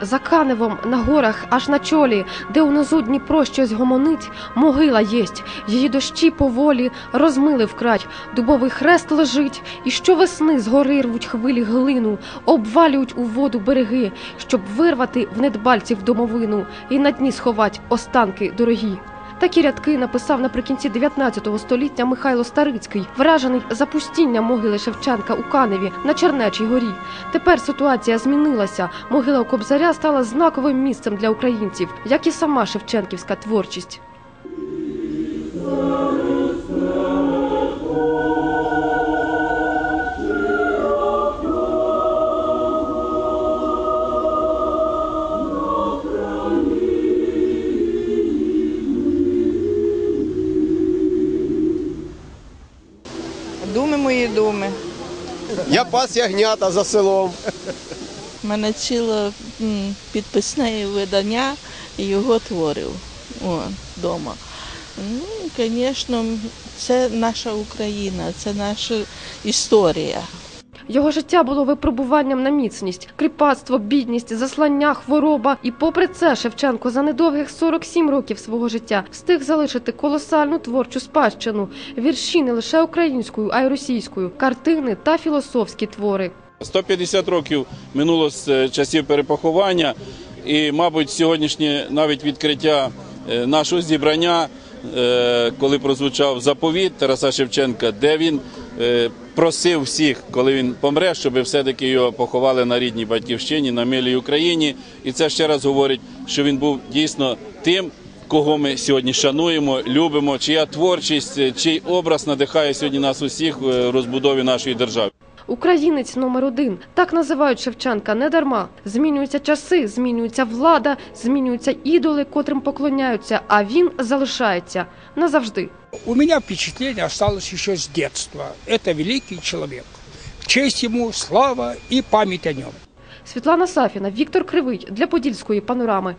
За Каневом на горах, аж на чолі, де унизу Дніпро щось гомонить, могила єсть. Її дощі поволі розмили вкрай. Дубовий хрест лежить, і щовесни з гори рвуть хвилі глину, обвалюють у воду береги, щоб вирвати в недбальців домовину і на дні сховать останки дорогі. Такі рядки написав наприкінці 19 століття Михайло Старицький, вражений запустінням могили Шевченка у Каневі на Чернечій горі. Тепер ситуація змінилася. Могила Кобзаря стала знаковим місцем для українців, як і сама шевченківська творчість. Мої думи. Я пас ягнята за селом. У мене ціле м, підписне видання його творив вдома. Ну, звісно, це наша Україна, це наша історія. Його життя було випробуванням на міцність, кріпацтво, бідність, заслання, хвороба. І попри це Шевченко за недовгих 47 років свого життя встиг залишити колосальну творчу спадщину, вірші не лише українською, а й російською, картини та філософські твори. 150 років минуло з е, часів перепоховання, і, мабуть, сьогоднішнє навіть відкриття е, нашого зібрання, е, коли прозвучав заповіт Тараса Шевченка, де він просив всіх, коли він помре, щоб все-таки його поховали на рідній батьківщині, на милій Україні. І це ще раз говорить, що він був дійсно тим. Кого ми сьогодні шануємо, любимо, чия творчість, е, чий образ надихає сьогодні нас усіх в розбудові нашої держави. Українець номер один так називають Шевченка не дарма. Змінюються часи, змінюється влада, змінюються ідоли, котрим поклоняються. А він залишається назавжди. У меня впечатление осталось еще с детства. Это великий человек. В честь ему слава и память о нем. Світлана Сафіна, Віктор Кривий для Подільської панорами.